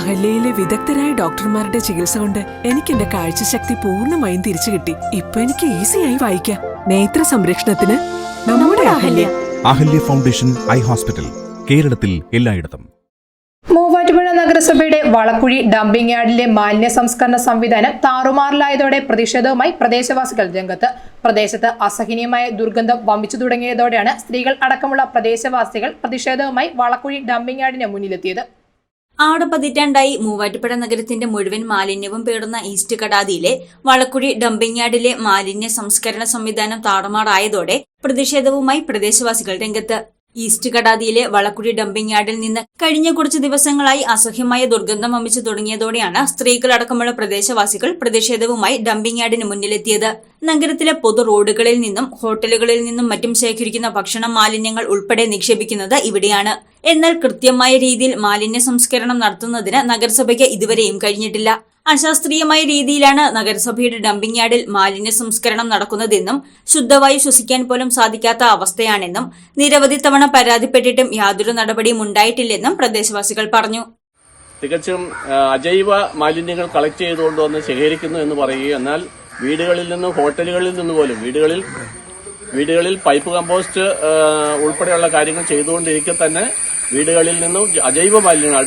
അഹല്യയിലെ വിദഗ്ധരായ ഡോക്ടർമാരുടെ ചികിത്സ കൊണ്ട് എനിക്ക് എന്റെ കാഴ്ചശക്തി പൂർണമായും തിരിച്ചു കിട്ടി. ഇപ്പൊ എനിക്ക് ഈസിയായി വായിക്കാം. നേത്ര സംരക്ഷണത്തിന് നമ്മുടെ Ahalya. Ahalya. Foundation eye hospital കേരളത്തിൽ എല്ലായിടത്തും. മൂവാറ്റുപുഴ നഗരസഭയുടെ വളക്കുഴി ഡംപിംഗ് യാർഡിലെ മാലിന്യ സംസ്കരണ സംവിധാനം താറുമാറിലായതോടെ പ്രതിഷേധവുമായി പ്രദേശവാസികൾ രംഗത്ത്. പ്രദേശത്ത് അസഹനീയമായ ദുർഗന്ധം വമ്പിച്ചു തുടങ്ങിയതോടെയാണ് സ്ത്രീകൾ അടക്കമുള്ള പ്രദേശവാസികൾ പ്രതിഷേധവുമായി വളക്കുഴി ഡംപിംഗ് യാർഡിന് മുന്നിലെത്തിയത്. ആറ് പതിറ്റാണ്ടായി മൂവാറ്റുപുഴ നഗരത്തിന്റെ മുഴുവൻ മാലിന്യവും പേടുന്ന ഈസ്റ്റ് കടാതിയിലെ വളക്കുഴി ഡംപിംഗ് യാർഡിലെ മാലിന്യ സംസ്കരണ സംവിധാനം താറുമാറായതോടെ പ്രതിഷേധവുമായി പ്രദേശവാസികൾ രംഗത്ത് ഈസ്റ്റ് കടാതിയിലെ വളക്കുടി ഡംപിംഗ് യാർഡിൽ നിന്ന് കഴിഞ്ഞ കുറച്ച് ദിവസങ്ങളായി അസഹ്യമായ ദുർഗന്ധം വമിച്ചു തുടങ്ങിയതോടെയാണ് സ്ത്രീകളടക്കമുള്ള പ്രദേശവാസികൾ പ്രതിഷേധവുമായി ഡംപിംഗ് യാർഡിന് മുന്നിലെത്തിയത്. നഗരത്തിലെ പൊതു റോഡുകളിൽ നിന്നും ഹോട്ടലുകളിൽ നിന്നും മറ്റും ശേഖരിക്കുന്ന ഭക്ഷണ മാലിന്യങ്ങൾ ഉൾപ്പെടെ നിക്ഷേപിക്കുന്നത് ഇവിടെയാണ്. എന്നാൽ കൃത്യമായ രീതിയിൽ മാലിന്യ സംസ്കരണം നടത്തുന്നതിന് നഗരസഭയ്ക്ക് ഇതുവരെയും കഴിഞ്ഞിട്ടില്ല. അശാസ്ത്രീയമായ രീതിയിലാണ് നഗരസഭയുടെ ഡംപിംഗ് യാർഡിൽ മാലിന്യ സംസ്കരണം നടക്കുന്നതെന്നും ശുദ്ധവായു ശ്വസിക്കാൻ പോലും സാധിക്കാത്ത അവസ്ഥയാണെന്നും നിരവധി തവണ പരാതിപ്പെട്ടിട്ടും യാതൊരു നടപടിയും ഉണ്ടായിട്ടില്ലെന്നും പ്രദേശവാസികൾ പറഞ്ഞു. തികച്ചും അജൈവ മാലിന്യങ്ങൾ കളക്ട് ചെയ്തുകൊണ്ട് വന്ന് ശേഖരിക്കുന്നു എന്ന് പറയുകയും എന്നാൽ വീടുകളിൽ നിന്നും ഹോട്ടലുകളിൽ നിന്ന് പോലും വീടുകളിൽ വീടുകളിൽ പൈപ്പ് കമ്പോസ്റ്റ് ഉൾപ്പെടെയുള്ള കാര്യങ്ങൾ ചെയ്തുകൊണ്ടിരിക്കെ തന്നെ വീടുകളിൽ നിന്നും അജൈവ മാലിന്യങ്ങൾ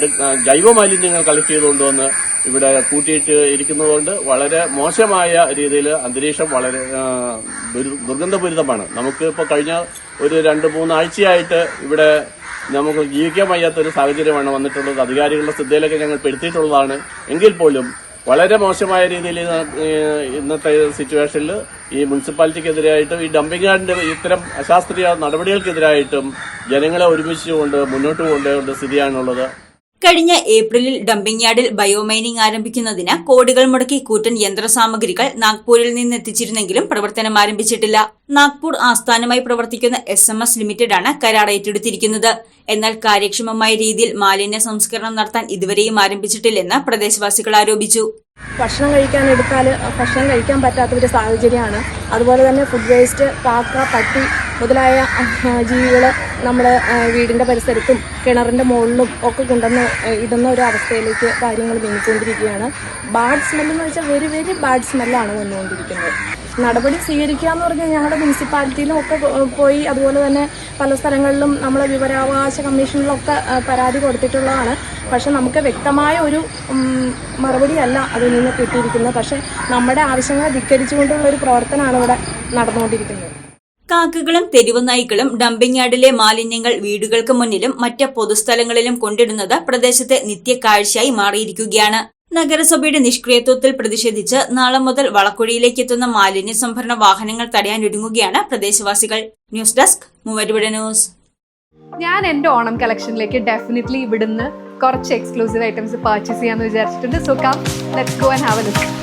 ജൈവ മാലിന്യങ്ങൾ കളക്ട് ചെയ്തുകൊണ്ട് വന്ന് ഇവിടെ കൂട്ടിയിട്ട് ഇരിക്കുന്നതുകൊണ്ട് വളരെ മോശമായ രീതിയിൽ അന്തരീക്ഷം വളരെ ദുർഗന്ധപൂരിതമാണ്. നമുക്ക് ഇപ്പോൾ കഴിഞ്ഞ ഒരു രണ്ട് മൂന്നാഴ്ചയായിട്ട് ഇവിടെ നമുക്ക് ജീവിക്കാൻ വയ്യാത്ത ഒരു സാഹചര്യമാണ് വന്നിട്ടുള്ളത്. അധികാരികളുടെ ശ്രദ്ധയിലൊക്കെ ഞങ്ങൾ പെടുത്തിയിട്ടുള്ളതാണ്. എങ്കിൽ പോലും വളരെ മോശമായ രീതിയിൽ ഇന്നത്തെ സിറ്റുവേഷനിൽ ഈ മുനിസിപ്പാലിറ്റിക്കെതിരായിട്ടും ഈ ഡംപിംഗ് യാർഡിന്റെ ഇത്തരം അശാസ്ത്രീയ നടപടികൾക്കെതിരായിട്ടും ജനങ്ങളെ ഒരുമിച്ചുകൊണ്ട് മുന്നോട്ട് കൊണ്ടുപോകേണ്ട സ്ഥിതിയാണുള്ളത്. കഴിഞ്ഞ ഏപ്രിലിൽ ഡംപിംഗ് യാർഡിൽ ബയോമൈനിംഗ് ആരംഭിക്കുന്നതിന് കോടികൾ മുടക്കി കൂറ്റൻ യന്ത്രസാമഗ്രികൾ നാഗ്പൂരിൽ നിന്ന് എത്തിച്ചിരുന്നെങ്കിലും പ്രവർത്തനം ആരംഭിച്ചിട്ടില്ല. നാഗ്പൂർ ആസ്ഥാനമായി പ്രവർത്തിക്കുന്ന എസ് എം എസ് ലിമിറ്റഡാണ് കരാർ ഏറ്റെടുത്തിരിക്കുന്നത്. എന്നാൽ കാര്യക്ഷമമായ രീതിയിൽ മാലിന്യ സംസ്കരണം നടത്താൻ ഇതുവരെയും ആരംഭിച്ചിട്ടില്ലെന്ന് പ്രദേശവാസികൾ ആരോപിച്ചു. ഭക്ഷണം കഴിക്കാൻ എടുത്താൽ ഭക്ഷണം കഴിക്കാൻ പറ്റാത്ത ഒരു സാഹചര്യമാണ്. അതുപോലെ തന്നെ ഫുഡ് വേസ്റ്റ് കാക്ക പട്ടി മുതലായ ജീവികൾ നമ്മുടെ വീടിന്റെ പരിസരത്തും കിണറിന്റെ മുകളിലും ഒക്കെ കൊണ്ടുവന്ന് ഇടുന്ന ഒരു അവസ്ഥയിലേക്ക് കാര്യങ്ങൾ നീങ്ങിക്കൊണ്ടിരിക്കുകയാണ്. ബാഡ് സ്മെല്ലെന്ന് വെച്ചാൽ വെരി വെരി ബാഡ് സ്മെല്ലാണ് വന്നുകൊണ്ടിരിക്കുന്നത്. നടപടി സ്വീകരിക്കുക എന്ന് പറഞ്ഞാൽ ഞങ്ങളുടെ മുനിസിപ്പാലിറ്റിയിലും ഒക്കെ പോയി അതുപോലെ തന്നെ പല സ്ഥലങ്ങളിലും നമ്മളെ വിവരാവകാശ കമ്മീഷനിലൊക്കെ പരാതി കൊടുത്തിട്ടുള്ളതാണ്. പക്ഷെ നമുക്ക് വ്യക്തമായ ഒരു മറുപടി മറുപടിയല്ല അതിൽ നിന്ന് കിട്ടിയിരിക്കുന്നത്. പക്ഷെ നമ്മുടെ ആവശ്യങ്ങളെ ധിക്കരിച്ചുകൊണ്ടുള്ള ഒരു പ്രവർത്തനമാണ് ഇവിടെ നടന്നുകൊണ്ടിരിക്കുന്നത്. കാക്കകളും തെരുവുനായ്ക്കളും ഡംപിംഗ് യാർഡിലെ മാലിന്യങ്ങൾ വീടുകൾക്ക് മുന്നിലും മറ്റ് പൊതുസ്ഥലങ്ങളിലും കൊണ്ടിടുന്നത് പ്രദേശത്തെ നിത്യക്കാഴ്ചയായി മാറിയിരിക്കുകയാണ്. നഗരസഭയുടെ നിഷ്ക്രിയത്വത്തിൽ പ്രതിഷേധിച്ച് നാളെ മുതൽ വളക്കുഴിയിലേക്ക് എത്തുന്ന മാലിന്യ സംഭരണ വാഹനങ്ങൾ തടയാനൊരുങ്ങുകയാണ് പ്രദേശവാസികൾ. ന്യൂസ് ഡെസ്ക് മൂവരുവിടെ ന്യൂസ്. ഞാൻ എന്റെ ഓണം കളക്ഷനിലേക്ക് ഡെഫിനറ്റ്ലി ഇവിടുന്ന് കുറച്ച് എക്സ്ക്ലൂസീവ് ഐറ്റംസ് പർച്ചേസ് ചെയ്യാന്ന് വിചാരിച്ചിട്ടുണ്ട്. So come let's go and have a look